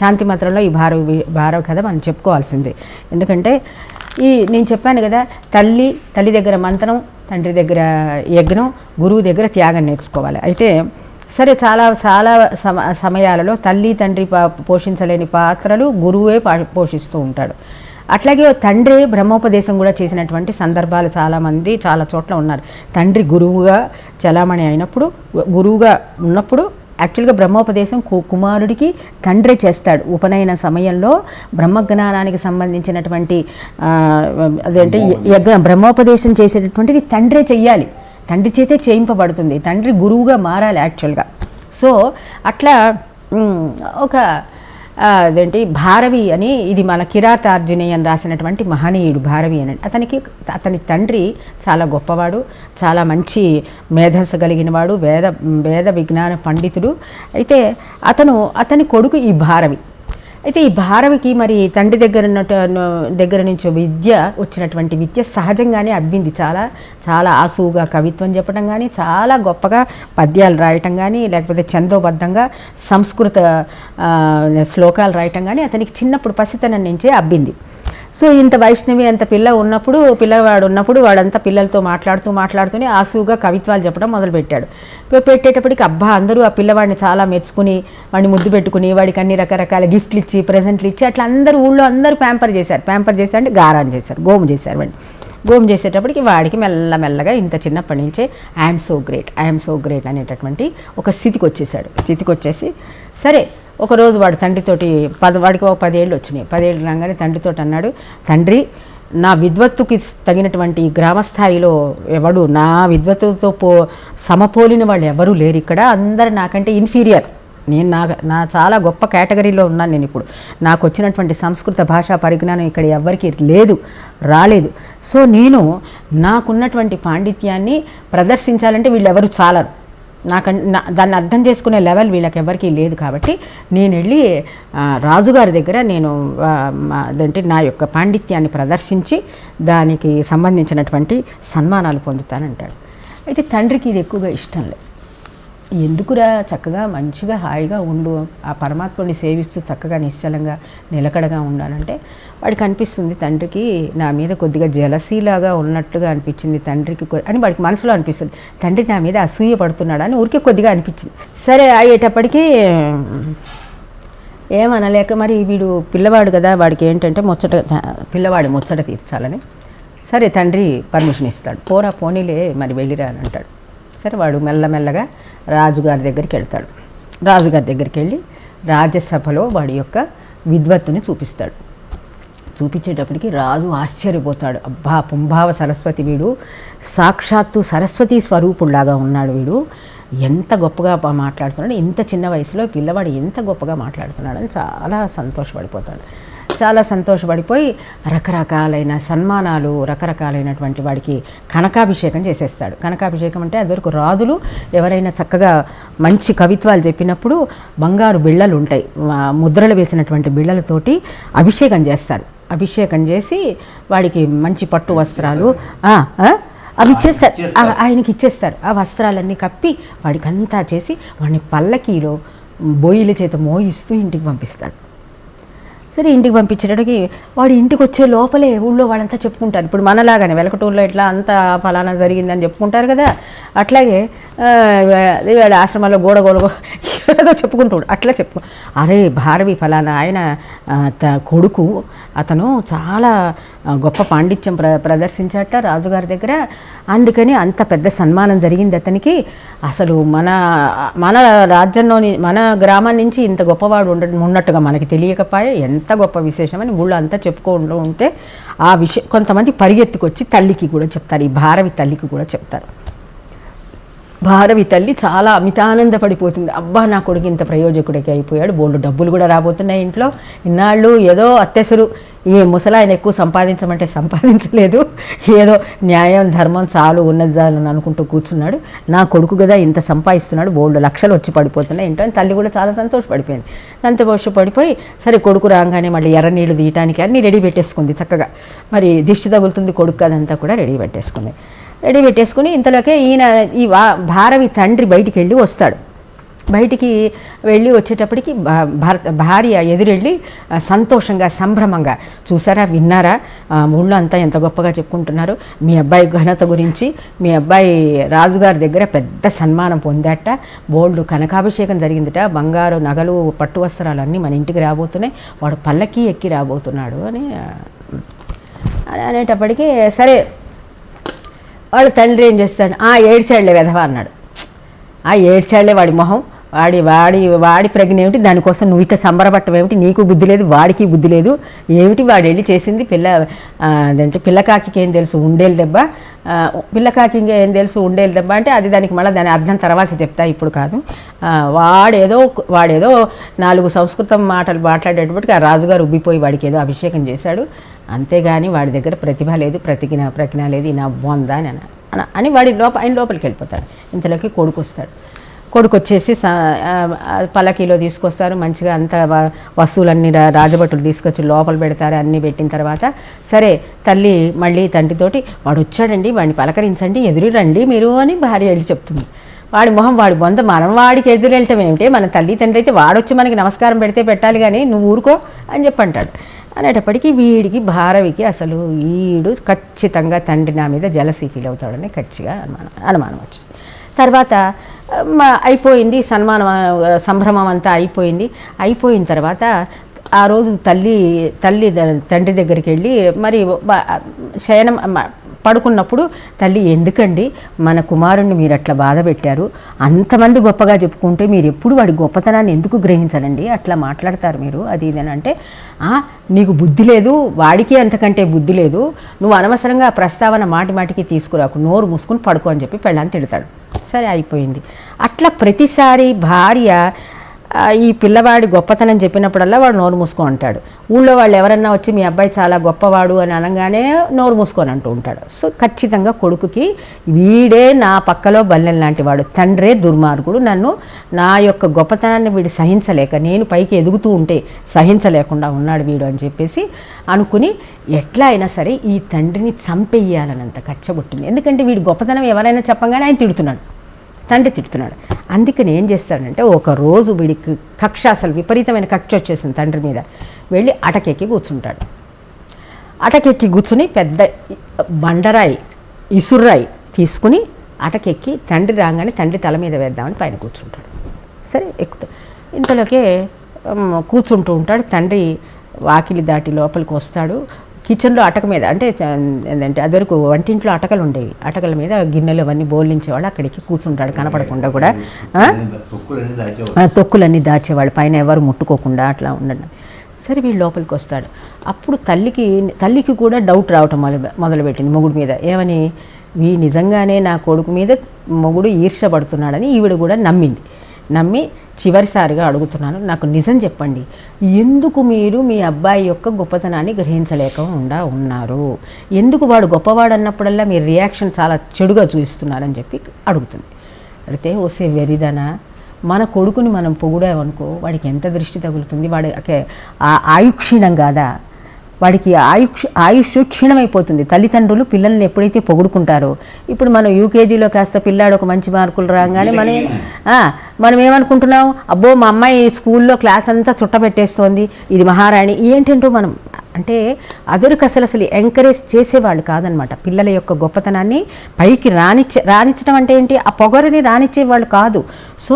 శాంతి మంత్రంలో ఈ భారవి భారవ కథ మనం చెప్పుకోవాల్సిందే. ఎందుకంటే ఈ నేను చెప్పాను కదా తల్లి తల్లి దగ్గర మంత్రం తండ్రి దగ్గర యజ్ఞం గురువు దగ్గర త్యాగం నేర్చుకోవాలి. అయితే సరే చాలా చాలా సమ సమయాలలో తల్లి తండ్రి పా- పోషించలేని పాత్రలు గురువే పా- పోషిస్తూ ఉంటాడు. అట్లాగే తండ్రి బ్రహ్మోపదేశం కూడా చేసినటువంటి సందర్భాలు చాలామంది చాలా చోట్ల ఉన్నారు. తండ్రి గురువుగా చలామణి అయినప్పుడు గురువుగా ఉన్నప్పుడు యాక్చువల్గా బ్రహ్మోపదేశం కు- కుమారుడికి తండ్రే చేస్తాడు. ఉపనయన సమయంలో బ్రహ్మజ్ఞానానికి సంబంధించినటువంటి అదేంటి యజ్ఞ బ్రహ్మోపదేశం చేసేటటువంటిది తండ్రే చెయ్యాలి. తండ్రి చేతే చేయింపబడుతుంది. తండ్రి గురువుగా మారాలి యాక్చువల్గా. సో అట్లా ఒక అదేంటి? భారవి అని ఇది మన కిరాతార్జునేయన్ రాసినటువంటి మహనీయుడు భారవి అని. అతనికి అతని తండ్రి చాలా గొప్పవాడు చాలా మంచి మేధస్సు కలిగిన వాడు వేద వేద విజ్ఞాన పండితుడు. అయితే అతను అతని కొడుకు ఈ భారవి. అయితే ఈ భారవికి మరి తండ్రి దగ్గర దగ్గర నుంచి విద్య వచ్చినటువంటి విద్య సహజంగానే అబ్బింది. చాలా చాలా ఆసువుగా కవిత్వం చెప్పడం కానీ చాలా గొప్పగా పద్యాలు రాయటం కానీ లేకపోతే చందోబద్ధంగా సంస్కృత శ్లోకాలు రాయటం కానీ అతనికి చిన్నప్పుడు పసితనం నుంచే అబ్బింది. సో ఇంత వైష్ణవి అంత పిల్ల ఉన్నప్పుడు పిల్లవాడు ఉన్నప్పుడు వాడంతా పిల్లలతో మాట్లాడుతూ మాట్లాడుతూనే ఆసుగా కవిత్వాలు చెప్పడం మొదలుపెట్టాడు. పెట్టేటప్పటికి అబ్బా అందరూ ఆ పిల్లవాడిని చాలా మెచ్చుకుని వాడిని ముద్దు పెట్టుకుని వాడికి అన్ని రకరకాల గిఫ్ట్లు ఇచ్చి ప్రజెంట్లు ఇచ్చి అట్లా అందరూ ఊళ్ళో అందరూ ప్యాంపర్ చేశారు. ప్యాంపర్ చేశారు అంటే గారాన్ చేశారు గోము చేశారు వాడిని. గోమ్ చేసేటప్పటికి వాడికి మెల్లమెల్లగా ఇంత చిన్నప్పటి నుంచే I'm so great I'm so great అనేటటువంటి ఒక స్థితికి వచ్చేసాడు స్థితికి వచ్చేసి సరే ఒకరోజు వాడు తండ్రితోటి పద వాడికి ఒక పదేళ్ళు వచ్చినాయి. పదేళ్ళు రాగానే తండ్రితోటి అన్నాడు తండ్రి నా విద్వత్తుకి తగినటువంటి గ్రామస్థాయిలో ఎవడు నా విద్వత్తుతో పో సమపోలిన వాళ్ళు ఎవరూ లేరు ఇక్కడ. అందరు నాకంటే ఇన్ఫీరియర్. నేను నా నా చాలా గొప్ప కేటగిరీలో ఉన్నాను నేను ఇప్పుడు. నాకు వచ్చినటువంటి సంస్కృత భాషా పరిజ్ఞానం ఇక్కడ ఎవ్వరికి లేదు రాలేదు. సో నేను నాకున్నటువంటి పాండిత్యాన్ని ప్రదర్శించాలంటే వీళ్ళెవరు చాలరు. నాకు నా దాన్ని అర్థం చేసుకునే లెవెల్ వీళ్ళకి ఎవరికీ లేదు కాబట్టి నేను వెళ్ళి రాజుగారి దగ్గర నేను అదంటే నా యొక్క పాండిత్యాన్ని ప్రదర్శించి దానికి సంబంధించినటువంటి సన్మానాలు పొందుతానంటాడు. అయితే తండ్రికి ఇది ఎక్కువగా ఇష్టం లేదు. ఎందుకురా చక్కగా మంచిగా హాయిగా ఉండు? ఆ పరమాత్మని సేవిస్తూ చక్కగా నిశ్చలంగా నిలకడగా ఉండాలంటే వాడికి అనిపిస్తుంది తండ్రికి నా మీద కొద్దిగా జలసీలాగా ఉన్నట్టుగా అనిపించింది తండ్రికి అని వాడికి మనసులో అనిపిస్తుంది. తండ్రి నా మీద అసూయ పడుతున్నాడు అని ఊరికే కొద్దిగా అనిపించింది. సరే అయ్యేటప్పటికీ ఏమనలేక మరి వీడు పిల్లవాడు కదా వాడికి ఏంటంటే ముచ్చట పిల్లవాడి ముచ్చట తీర్చాలని. సరే తండ్రి పర్మిషన్ ఇస్తాడు. పోరా పోనీలే మరి వెళ్ళిరా అని అంటాడు. సరే వాడు మెల్లమెల్లగా రాజుగారి దగ్గరికి వెళ్తాడు. రాజుగారి దగ్గరికి వెళ్ళి రాజ్యసభలో వాడి యొక్క విద్వత్తుని చూపిస్తాడు. చూపించేటప్పటికి రాజు ఆశ్చర్యపోతాడు. అబ్బా పుంభావ సరస్వతి వీడు సాక్షాత్తు సరస్వతి స్వరూపుల్లాగా ఉన్నాడు వీడు. ఎంత గొప్పగా మాట్లాడుతున్నాడు. ఇంత చిన్న వయసులో పిల్లవాడు ఎంత గొప్పగా మాట్లాడుతున్నాడు అని చాలా సంతోషపడిపోతాడు. చాలా సంతోషపడిపోయి రకరకాలైన సన్మానాలు రకరకాలైనటువంటి వాడికి కనకాభిషేకం చేసేస్తాడు. కనకాభిషేకం అంటే అదివరకు రాజులు ఎవరైనా చక్కగా మంచి కవిత్వాలు చెప్పినప్పుడు బంగారు బిళ్ళలు ఉంటాయి. ముద్రలు వేసినటువంటి బిళ్ళలతోటి అభిషేకం చేస్తారు. అభిషేకం చేసి వాడికి మంచి పట్టు వస్త్రాలు అవి ఇచ్చేస్తారు. ఆయనకి ఇచ్చేస్తారు. ఆ వస్త్రాలన్నీ కప్పి వాడికి అంతా చేసి వాడిని పల్లకీలో బొయ్యిల చేత మోయిస్తూ ఇంటికి పంపిస్తాడు. సరే ఇంటికి పంపించేటప్పటికి వాడు ఇంటికి వచ్చే లోపలే ఊళ్ళో వాళ్ళంతా చెప్పుకుంటారు. ఇప్పుడు మనలాగానే వెలకటూరులో ఇట్లా అంతా ఫలానా జరిగిందని చెప్పుకుంటారు కదా. అట్లాగే ఆ, అదే వాళ్ళ ఆశ్రమంలో గోడ ఏదో చెప్పుకుంటాడు అట్లా చెప్పు. అరే భారవి ఫలానా ఆయన త- కొడుకు అతను చాలా గొప్ప పాండిత్యం ప్ర ప్రదర్శించాట రాజుగారి దగ్గర. అందుకని అంత పెద్ద సన్మానం జరిగింది అతనికి. అసలు మన మన రాజ్యంలోని మన గ్రామం నుంచి ఇంత గొప్పవాడు ఉండ ఉన్నట్టుగా మనకి తెలియకపోయే ఎంత గొప్ప విశేషమని ఊళ్ళో అంతా చెప్పుకుంటూ ఉంటే ఆ విషయం కొంతమంది పరిగెత్తుకొచ్చి తల్లికి కూడా చెప్తారు. ఈ భారవి తల్లికి కూడా చెప్తారు. భారవి తల్లి చాలా అమితానందపడిపోతుంది. అబ్బా నా కొడుకు ఇంత ప్రయోజకుడికి అయిపోయాడు. బోల్డు డబ్బులు కూడా రాబోతున్నాయి ఇంట్లో. ఇన్నాళ్ళు ఏదో అత్తెసరు ఈ ముసలాయన ఎక్కువ సంపాదించమంటే సంపాదించలేదు. ఏదో న్యాయం ధర్మం చాలు ఉన్నది చాలు అని అనుకుంటూ కూర్చున్నాడు. నా కొడుకు కదా ఇంత సంపాదిస్తున్నాడు. బోల్డు లక్షలు వచ్చి పడిపోతున్నాయి ఏంటో అని తల్లి కూడా చాలా సంతోషపడిపోయింది. సంతోషపడిపోయి సరే కొడుకు రాగానే మళ్ళీ ఎర్ర నీళ్ళు తీయటానికి అన్నీ రెడీ పెట్టేసుకుంది చక్కగా. మరి దిష్టి తగులుతుంది కొడుకు అదంతా కూడా రెడీ పెట్టేసుకుంది. రెడీ పెట్టేసుకుని ఇంతలోకే ఈయన ఈ భారవి తండ్రి బయటికి వెళ్ళి వస్తాడు. బయటికి వెళ్ళి వచ్చేటప్పటికి భార్య ఎదురెళ్ళి సంతోషంగా సంభ్రమంగా చూసారా విన్నారా? ఊళ్ళో అంతా ఎంత గొప్పగా చెప్పుకుంటున్నారు. మీ అబ్బాయి ఘనత గురించి మీ అబ్బాయి రాజుగారి దగ్గర పెద్ద సన్మానం పొందాట. బోల్డ్ కనకాభిషేకం జరిగిందిట. బంగారు నగలు పట్టు వస్త్రాలు అన్నీ మన ఇంటికి రాబోతున్నాయి. వాడు పల్లకి ఎక్కి రాబోతున్నాడు అని అనేటప్పటికీ సరే వాళ్ళ తండ్రి ఏం చేస్తాడు? ఆ ఏడ్చాడులే విధవా అన్నాడు. ఆ ఏడ్చాడులే వాడి మొహం. వాడి వాడి వాడి ప్రజ్ఞ ఏమిటి? దానికోసం నువ్వు ఇట్లా సంబరపట్టం ఏమిటి? నీకు బుద్ధి లేదు వాడికి బుద్ధి లేదు. ఏమిటి? వాడు వెళ్ళి చేసింది పిల్ల అదంటే? పిల్లకాకి ఏం తెలుసు? ఉండేలు దెబ్బ. పిల్లకాకి ఇంకా ఏం తెలుసు? ఉండేలు దెబ్బ అంటే అది దానికి మళ్ళీ దాని అర్థం తర్వాత చెప్తా ఇప్పుడు కాదు. వాడేదో వాడేదో నాలుగు సంస్కృతం మాటలు మాట్లాడేటప్పటికి ఆ రాజుగారు ఉబ్బిపోయి వాడికి ఏదో అభిషేకం చేశాడు. అంతేగాని వాడి దగ్గర ప్రతిభ లేదు ప్రతిజ్ఞ ప్రజ్ఞ లేదు ఈ నా బొందా అని అన- అని వాడి లోప ఆయన లోపలికి వెళ్ళిపోతాడు. ఇంతలోకి కొడుకు వస్తాడు కొడుకు వచ్చేసి స- పల్లకీలో తీసుకొస్తారు. మంచిగా అంత వ- వస్తువులన్నీ రా- రాజభటులు తీసుకొచ్చి లోపల పెడతారు అన్నీ పెట్టిన తర్వాత సరే తల్లి మళ్ళీ తండ్రితోటి వాడు వచ్చాడండి వాడిని పలకరించండి ఎదురు రండి మీరు అని భార్య వెళ్ళి చెప్తుంది. వాడి మొహం వాడి బొంద మనం వాడికి ఎదురు వెళ్ళటం ఏమిటి? మన తల్లి తండ్రి అయితే వాడొచ్చి మనకి నమస్కారం పెడితే పెట్టాలి కానీ నువ్వు ఊరుకో అని చెప్పంటాడు. అనేటప్పటికీ వీడికి భారవికి అసలు ఈడు ఖచ్చితంగా తండ్రి నా మీద జలసీ ఫీల్ అవుతాడని ఖచ్చితంగా అనుమానం అనుమానం వచ్చింది తర్వాత అయిపోయింది సన్మానం సంభ్రమం అంతా అయిపోయింది. అయిపోయిన తర్వాత ఆ రోజు తల్లి తల్లి తండ్రి దగ్గరికి వెళ్ళి మరి శయనం పడుకున్నప్పుడు తల్లి ఎందుకండి? మన కుమారుణ్ణి మీరు అట్లా బాధ పెట్టారు. అంతమంది గొప్పగా చెప్పుకుంటే మీరు ఎప్పుడు వాడి గొప్పతనాన్ని ఎందుకు గ్రహించరండి అట్లా మాట్లాడతారు మీరు. అది ఇదేనంటే అంటే నీకు బుద్ధి లేదు వాడికి అంతకంటే బుద్ధి లేదు. నువ్వు అనవసరంగా ప్రస్తావన మాటి మాటికి తీసుకురాకు. నోరు మూసుకుని పడుకో అని చెప్పి పెళ్ళాన్ని తిడతాడు. సరే అయిపోయింది. అట్లా ప్రతిసారి భార్య ఈ పిల్లవాడి గొప్పతనం చెప్పినప్పుడల్లా వాడు నోరు మూసుకో అంటాడు. ఊళ్ళో వాళ్ళు ఎవరన్నా వచ్చి మీ అబ్బాయి చాలా గొప్పవాడు అని అనగానే నోరు మూసుకొని అంటూ ఉంటాడు. సో ఖచ్చితంగా కొడుకుకి వీడే నా పక్కలో బల్లెం లాంటి వాడు. తండ్రే దుర్మార్గుడు. నన్ను నా యొక్క గొప్పతనాన్ని వీడు సహించలేక నేను పైకి ఎదుగుతూ ఉంటే సహించలేకుండా ఉన్నాడు వీడు అని చెప్పేసి అనుకుని ఎట్లా అయినా సరే ఈ తండ్రిని చంపేయాలనంత కచ్చగొట్టింది. ఎందుకంటే వీడి గొప్పతనం ఎవరైనా చెప్పగానే ఆయన తిడుతున్నాడు. తండ్రి తిడుతున్నాడు. అందుకని ఏం చేస్తాడంటే ఒక రోజు వీడికి కక్ష అసలు విపరీతమైన కక్ష వచ్చేసింది తండ్రి మీద. వెళ్ళి అటకెక్కి కూర్చుంటాడు. అటకెక్కి కూర్చుని పెద్ద బండరాయి ఇసుర్రాయి తీసుకుని అటకెక్కి తండ్రి రాగానే తండ్రి తల మీద వేద్దామని పైన కూర్చుంటాడు. సరే ఎక్కుతా. ఇంతలోకే కూర్చుంటూ ఉంటాడు. తండ్రి వాకిలి దాటి లోపలికి వస్తాడు. కిచెన్లో అటక మీద అంటే ఏంటంటే అది వరకు వంటింట్లో అటకలు ఉండేవి. అటకల మీద గిన్నెలు అవన్నీ బోలించేవాళ్ళు అక్కడికి కూర్చుంటాడు కనపడకుండా కూడా. తొక్కులన్నీ దాచేవాడు దాచేవాళ్ళు. పైన ఎవరు ముట్టుకోకుండా అట్లా ఉండండి. సరే వీళ్ళు లోపలికి వస్తాడు. అప్పుడు తల్లికి తల్లికి కూడా డౌట్ రావటం మొదలు మొదలుపెట్టింది మొగుడు మీద. ఏమని? వీ నిజంగానే నా కొడుకు మీద మొగుడు ఈర్షపడుతున్నాడని ఈవిడ కూడా నమ్మింది. నమ్మి చివరిసారిగా అడుగుతున్నాను నాకు నిజం చెప్పండి. ఎందుకు మీరు మీ అబ్బాయి యొక్క గొప్పతనాన్ని గ్రహించలేకుండా ఉన్నారు? ఎందుకు వాడు గొప్పవాడు అన్నప్పుడల్లా మీ రియాక్షన్ చాలా చెడుగా చూపిస్తున్నారని చెప్పి అడుగుతుంది. అడిగితే ఓసే వెరిదనా? మన కొడుకుని మనం పొగుడామనుకో వాడికి ఎంత దృష్టి తగులుతుంది? వాడి ఆ ఆయుక్షీణం కాదా? వాడికి ఆయుక్ష ఆయుష్ క్షీణమైపోతుంది. తల్లిదండ్రులు పిల్లల్ని ఎప్పుడైతే పొగుడుకుంటారో ఇప్పుడు మనం యూకేజీలో కాస్త పిల్లాడు ఒక మంచి మార్కులు రాగానే మనం మనం ఏమనుకుంటున్నాం అబ్బో మా అమ్మాయి స్కూల్లో క్లాస్ అంతా చుట్టబెట్టేస్తోంది ఇది మహారాణి ఏంటంటో మనం అంటే అదొరికి అసలు అసలు ఎంకరేజ్ చేసేవాళ్ళు కాదనమాట. పిల్లల యొక్క గొప్పతనాన్ని పైకి రానిచ్చే రానిచ్చడం అంటే ఏంటి? ఆ పొగరుని రానిచ్చేవాళ్ళు కాదు. సో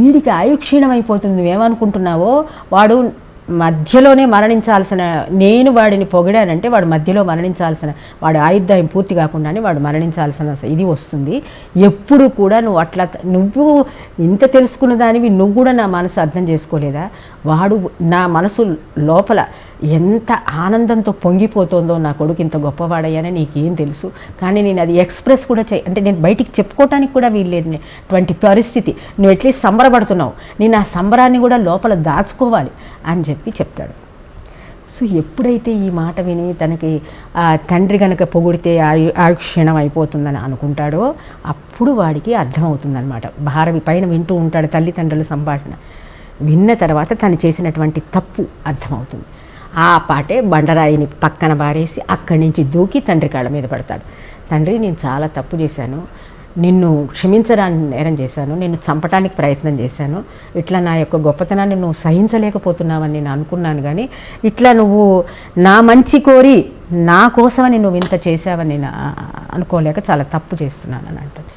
వీడికి ఆయుక్షీణం అయిపోతుంది నువ్వేమనుకుంటున్నావో వాడు మధ్యలోనే మరణించాల్సిన నేను వాడిని పొగిడానంటే వాడు మధ్యలో మరణించాల్సిన వాడి ఆయుర్దాయం పూర్తి కాకుండానే వాడు మరణించాల్సిన ఇది వస్తుంది. ఎప్పుడు కూడా నువ్వు అట్లా నువ్వు ఇంత తెలుసుకున్న దానివి నువ్వు కూడా నా మనసు అర్థం చేసుకోలేదా? వాడు నా మనసు లోపల ఎంత ఆనందంతో పొంగిపోతుందో నా కొడుకు ఇంత గొప్పవాడయ్యానని నీకేం తెలుసు? కానీ నేను అది ఎక్స్ప్రెస్ కూడా చే అంటే నేను బయటికి చెప్పుకోవటానికి కూడా వీల్లేదు అటువంటి పరిస్థితి. నువ్వు ఎట్లీస్ట్ సంబరపడుతున్నావు. నేను ఆ సంబరాన్ని కూడా లోపల దాచుకోవాలి. అని చెప్పి చెప్తాడు. సో ఎప్పుడైతే ఈ మాట విని తనకి తండ్రి కనుక పొగిడితే ఆయు ఆయుక్షీణం అయిపోతుందని అనుకుంటాడో అప్పుడు వాడికి అర్థమవుతుందనమాట భారవి పైన వింటూ ఉంటాడు తల్లిదండ్రుల సంభాషణ. విన్న తర్వాత తను చేసినటువంటి తప్పు అర్థమవుతుంది. ఆ పాటే బండరాయిని పక్కన బారేసి అక్కడి నుంచి దూకి తండ్రి కాళ్ళ మీద పడతాడు. తండ్రి నేను చాలా తప్పు చేశాను. నిన్ను క్షమించడానికి నేరం చేశాను నిన్ను చంపడానికి ప్రయత్నం చేశాను. ఇట్లా నా యొక్క గొప్పతనాన్ని నువ్వు సహించలేకపోతున్నావని నేను అనుకున్నాను కానీ ఇట్లా నువ్వు నా మంచి కోరి నా కోసమని నువ్వు ఇంత చేసావని నేను అనుకోలేక చాలా తప్పు చేస్తున్నాను అని అంటుంది.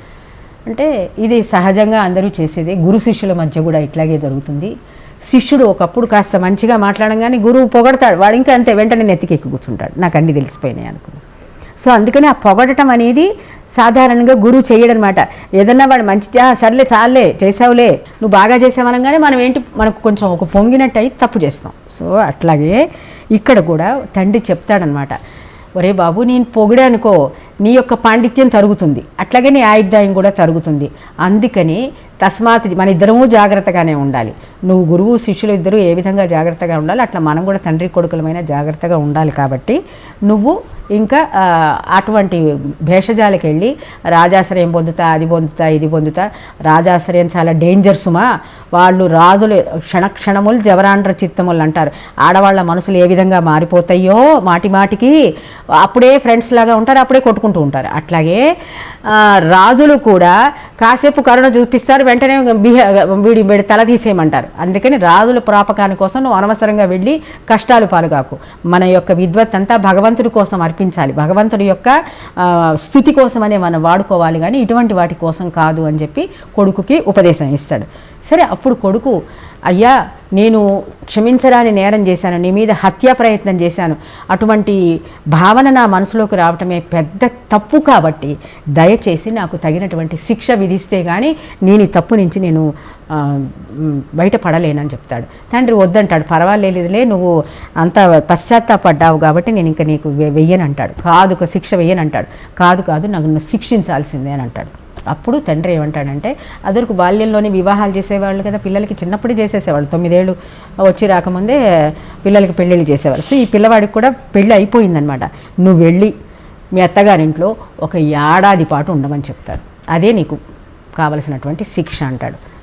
అంటే ఇది సహజంగా అందరూ చేసేదే. గురు శిష్యుల మధ్య కూడా ఇట్లాగే జరుగుతుంది. శిష్యుడు ఒకప్పుడు కాస్త మంచిగా మాట్లాడంగానే గురువు పొగడతాడు. వాడు ఇంకా అంతే వెంటనే నెత్తికెక్కి కూర్చుంటాడు. నాకు అన్నీ తెలిసిపోయినాయి అనుకున్నాను. సో అందుకని ఆ పొగడటం అనేది సాధారణంగా గురువు చేయడనమాట ఏదన్నా వాడు మంచి సర్లే చాలే చేసావులే నువ్వు బాగా చేసావనగానే మనం ఏంటి మనకు కొంచెం ఒక పొంగినట్టు అయి తప్పు చేస్తాం. సో అట్లాగే ఇక్కడ కూడా తండ్రి చెప్తాడనమాట. ఒరే బాబు నేను పొగిడానుకో నీ యొక్క పాండిత్యం తరుగుతుంది. అట్లాగే నీ ఆయుర్దాయం కూడా తరుగుతుంది. అందుకని తస్మాత్ మన ఇద్దరము జాగ్రత్తగానే ఉండాలి. నువ్వు గురువు శిష్యులు ఇద్దరు ఏ విధంగా జాగ్రత్తగా ఉండాలి అట్లా మనం కూడా తండ్రి కొడుకులమైన జాగ్రత్తగా ఉండాలి కాబట్టి నువ్వు ఇంకా అటువంటి భేషజాలకు వెళ్ళి రాజాశ్రయం పొందుతా అది పొందుతా ఇది పొందుతా. రాజాశ్రయం చాలా డేంజర్ సుమా. వాళ్ళు రాజులు క్షణక్షణములు జవరాండ్ర చిత్తములు అంటారు. ఆడవాళ్ళ మనసులు ఏ విధంగా మారిపోతాయో మాటి మాటికి అప్పుడే ఫ్రెండ్స్ లాగా ఉంటారు అప్పుడే కొట్టుకుంటూ ఉంటారు. అట్లాగే రాజులు కూడా కాసేపు కరుణ చూపిస్తారు వెంటనే బిహే వీడి వీడి తల తీసేయమంటారు. అందుకని రాజుల ప్రాపకాని కోసం నువ్వు అనవసరంగా వెళ్ళి కష్టాలు పాలుగాకు. మన యొక్క విద్వత్ అంతా భగవంతుడి కోసం అర్పించాలి. భగవంతుడి యొక్క స్థుతి కోసమనే మనం వాడుకోవాలి కానీ ఇటువంటి వాటి కోసం కాదు అని చెప్పి కొడుకుకి ఉపదేశం ఇస్తాడు. సరే అప్పుడు కొడుకు అయ్యా నేను క్షమించరాని నేరం చేశాను నీ మీద హత్యా ప్రయత్నం చేశాను. అటువంటి భావన నా మనసులోకి రావటమే పెద్ద తప్పు కాబట్టి దయచేసి నాకు తగినటువంటి శిక్ష విధిస్తే కానీ నేను ఈ తప్పు నుంచి నేను బయటపడలేనని చెప్తాడు. తండ్రి వద్దంటాడు పర్వాలేదులే నువ్వు అంత పశ్చాత్తాపడ్డావు కాబట్టి నేను ఇంకా నీకు వె- వెయ్యనంటాడు. కాదు ఒక శిక్ష వెయ్యనంటాడు. కాదు కాదు నాకు శిక్షించాల్సిందే అని అంటాడు. అప్పుడు తండ్రి ఏమంటాడంటే అదొరకు బాల్యంలోనే వివాహాలు చేసేవాళ్ళు కదా పిల్లలకి చిన్నప్పుడే చేసేసేవాళ్ళు. తొమ్మిదేళ్ళు వచ్చి రాకముందే పిల్లలకి పెళ్ళిళ్ళు చేసేవాళ్ళు. సో ఈ పిల్లవాడికి కూడా పెళ్ళి అయిపోయిందనమాట నువ్వు వెళ్ళి మీ అత్తగారింట్లో ఒక ఏడాది పాటు ఉండమని చెప్తాడు. అదే నీకు కావలసినటువంటి శిక్ష అంటాడు.